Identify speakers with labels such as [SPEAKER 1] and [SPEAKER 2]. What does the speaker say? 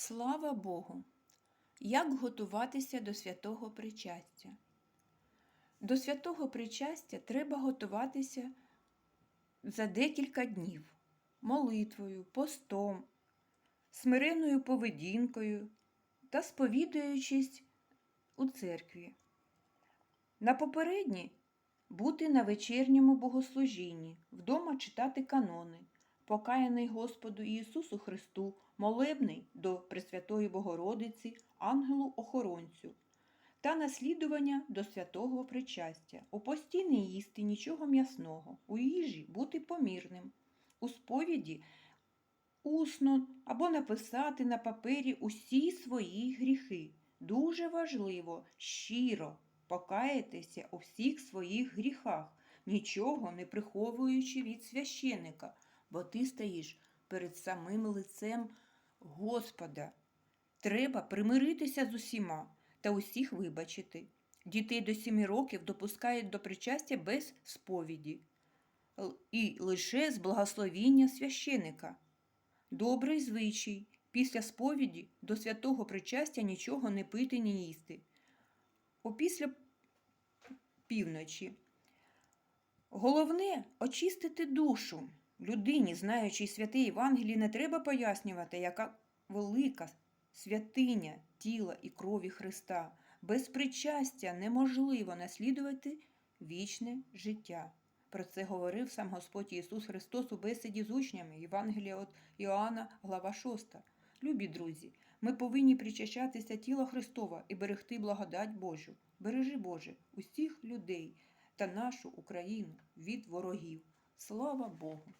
[SPEAKER 1] Слава Богу! Як готуватися до святого причастя? До святого причастя треба готуватися за декілька днів молитвою, постом, смиренною поведінкою та сповідуючись у церкві. На попередні бути на вечірньому богослужінні, вдома читати канони, покаяний Господу Ісусу Христу, молебний до Пресвятої Богородиці, ангелу-охоронцю та наслідування до святого причастя. У пості не їсти нічого м'ясного, у їжі бути помірним, у сповіді усно або написати на папері усі свої гріхи. Дуже важливо щиро покаятися у всіх своїх гріхах, нічого не приховуючи від священика, бо ти стоїш перед самим лицем Господа. Треба примиритися з усіма та усіх вибачити. Дітей до сіми років допускають до причастя без сповіді і лише з благословіння священика. Добрий звичай після сповіді до святого причастя нічого не пити, не їсти. Опісля півночі. Головне очистити душу. Людині, знаючи святе Євангеліє, не треба пояснювати, яка велика святиня тіла і крові Христа. Без причастя неможливо наслідувати вічне життя. Про це говорив сам Господь Ісус Христос у бесіді з учнями Євангелія від Іоанна, глава 6. Любі друзі, ми повинні причащатися тіла Христова і берегти благодать Божу. Бережи Боже усіх людей та нашу Україну від ворогів. Слава Богу!